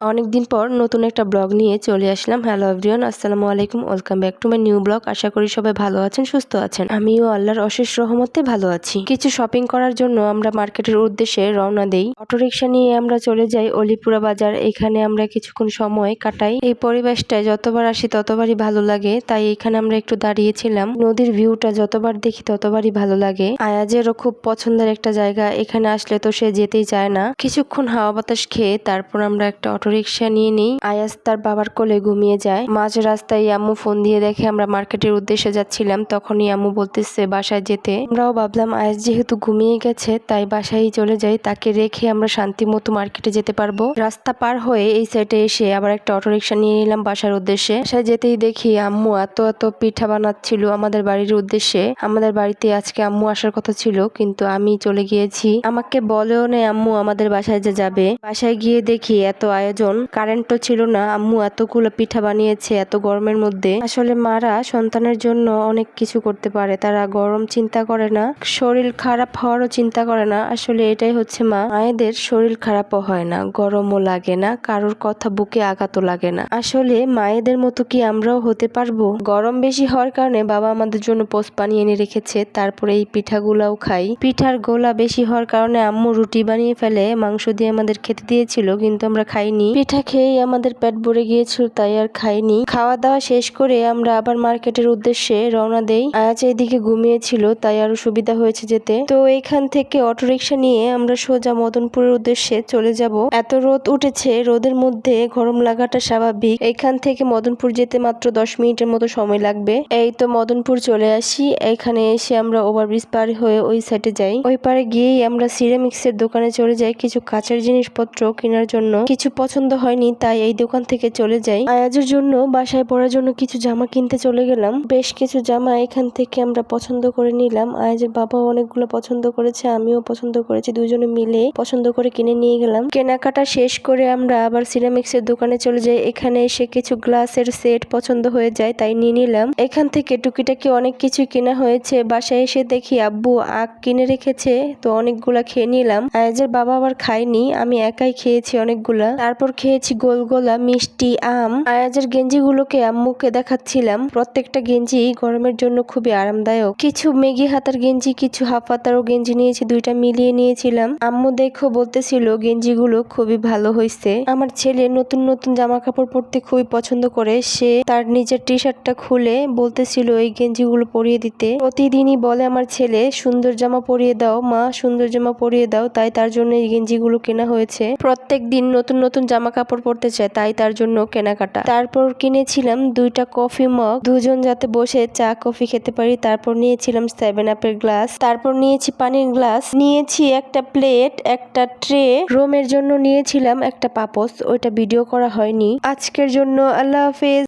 অনেকদিন পর নতুন একটা ব্লগ নিয়ে চলে আসলাম। হ্যালো এভরিওয়ান আসসালামু আলাইকুম। Welcome back to my new blog. আশা করি সবাই ভালো আছেন, সুস্থ আছেন। আমিও আল্লাহর অশেষ রহমতে ভালো আছি। কিছু শপিং করার জন্য আমরা মার্কেটের উদ্দেশ্যে রওনা দেই। অটোরিকশা নিয়ে আমরা চলে যাই অলিপুরা বাজার। এখানে আমরা কিছুক্ষণ সময় কাটাই। এই পরিবেশটায় যতবার আসি ততবারই ভালো লাগে। তাই এখানে আমরা একটু দাঁড়িয়েছিলাম। নদীর ভিউটা যতবার দেখি ততবারই ভালো লাগে। আয়াজেরও খুব পছন্দের একটা জায়গা। এখানে আসলে তো সে যেতেই চায় না। কিছুক্ষণ হাওয়া বাতাস খেয়ে তারপর আমরা একটা অটোরিকশা নিয়ে নেই। আয়াস তার বাবার কোলে ঘুমিয়ে যায়। মাঝ রাস্তায় আম্মু ফোন দিয়ে দেখে আমরা মার্কেটের উদ্দেশ্যে যাচ্ছিলাম। তখনই আম্মু বলতেছে, বাসায় যেতে। আমরাও ভাবলাম, আয়াস যেহেতু ঘুমিয়ে গেছে, তাই বাসায় চলে যাই। তাকে রেখে আমরা শান্তি মতো মার্কেটে যেতে পারব। রাস্তা পার হয়ে এই সাইডে এসে আবার একটা অটোরিকশা নিয়ে নিলাম বাসার উদ্দেশ্যে। বাসায় যেতেই দেখি আম্মু এত এত পিঠা বানাচ্ছিল আমাদের বাড়ির উদ্দেশ্যে। আমাদের বাড়িতে আজকে আম্মু আসার কথা ছিল, কিন্তু আমি চলে গিয়েছি। আমাকে বলেও নেই আম্মু আমাদের বাসায় যে যাবে। বাসায় গিয়ে দেখি এত আয়োজন কারেন্টও ছিল না। আম্মু এতগুলো পিঠা বানিয়েছে এত গরমের মধ্যে। আসলে মারা সন্তানের জন্য অনেক কিছু করতে পারে। তারা গরম চিন্তা করে না। শরীর খারাপ হওয়ারও চিন্তা করে না। আসলে এটাই হচ্ছে মা। মায়েদের শরীর খারাপও হয় না। গরমও লাগে না। কারোর কথা বুকে আঘাতও লাগে না। আসলে মায়েদের মতো কি আমরাও হতে পারব? গরম বেশি হওয়ার কারণে বাবা আমাদের জন্য পোস্ট বানিয়ে এনে রেখেছে। তারপরে এই পিঠাগুলাও খাই। পিঠার গোলা বেশি হওয়ার কারণে আম্মু রুটি বানিয়ে ফেলে, মাংস দিয়ে আমাদের খেতে দিয়েছিল, কিন্তু আমরা খাইনি। পিঠা খেয়েই আমাদের পেট ভরে গিয়েছিল, তাই আর খাইনি। খাওয়া দাওয়া শেষ করে আমরা আবার মার্কেটের উদ্দেশ্যে রওনা দেই। আয়াজ এইদিকে ঘুমিয়েছিল, তাই আরও সুবিধা হয়েছে যেতে। তো এখান থেকে অটোরিকশা নিয়ে আমরা সোজা মদনপুরের উদ্দেশ্যে চলে যাব। এত রোদ উঠেছে, রোদের মধ্যে গরম লাগাটা স্বাভাবিক। এখান থেকে মদনপুর যেতে মাত্র দশ মিনিটের মতো সময় লাগবে। এই তো মদনপুর চলে আসি। এখানে এসে আমরা ওভারব্রিজ পার হয়ে ওই সাইডে যাই। ওই পারে গিয়েই আমরা সিরামিক্সের দোকানে চলে যাই কিছু কাঁচের জিনিসপত্র কেনার জন্য। কিছু পছন্দ হয়নি, তাই এই দোকান থেকে চলে যাই। আয়াজের জন্য বাসায় পরার জন্য কিছু জামা কিনতে চলে গেলাম। বেশ কিছু জামা এখান থেকে আমরা পছন্দ করে নিলাম। আয়াজের বাবাও অনেকগুলো পছন্দ করেছে, আমিও পছন্দ করেছি, দুজনে মিলে পছন্দ করে কিনে নিয়ে গেলাম। কেনাকাটা শেষ করে আমরা আবার সিরামিক্সের দোকানে চলে যাই। এখানে এসে কিছু গ্লাসের সেট পছন্দ হয়ে যায়, তাই নিয়ে নিলাম। এখান থেকে টুকিটাকি অনেক কিছু কেনা হয়েছে। বাসায় এসে দেখি আব্বু আখ কিনে রেখেছে, তো অনেকগুলা খেয়ে নিলাম। আয়াজের বাবা আবার খায়নি, আমি একাই খেয়েছি অনেকগুলা। তারপর খেয়েছি গোলগোলা মিষ্টি, আম। আয়াজের গেঞ্জিগুলোকে আম্মুকে দেখাচ্ছিলাম। প্রত্যেকটা গেঞ্জি গরমের জন্য খুবই আরামদায়ক। কিছু মেগি হাতার গেঞ্জি, কিছু হাফ হাতারও গেঞ্জি নিয়েছি, দুইটা মিলিয়ে নিয়েছিলাম। আম্মু দেখো বলতেছিল, গেঞ্জিগুলো খুবই ভালো হয়েছে আমার ছেলে নতুন নতুন জামা কাপড় পরতে খুবই পছন্দ করে। সে তার নিজের টি শার্টটা খুলে বলতেছিল, এই গেঞ্জিগুলো পরিয়ে দিতে। প্রতিদিনই বলে আমার ছেলে, সুন্দর জামা পরিয়ে দাও। মা, সুন্দর জামা পরিয়ে দাও। তাই তার জন্য এই গেঞ্জিগুলো কেনা হয়েছে। প্রত্যেক দিন নতুন নতুন জামা কাপড় পরতে চায়, তাই তার জন্য কেনাকাটা। তারপর কিনেছিলাম দুইটা কফি মগ। দুজন যাতে বসে চা, কফি খেতে পারি, তারপর নিয়েছিলাম সেভেন আপের গ্লাস তারপর নিয়েছি পানির গ্লাস নিয়েছি একটা প্লেট একটা ট্রে রোমের জন্য নিয়েছিলাম একটা পাপস। ওইটা ভিডিও করা হয়নি। আজকের জন্য আল্লাহ হাফেজ।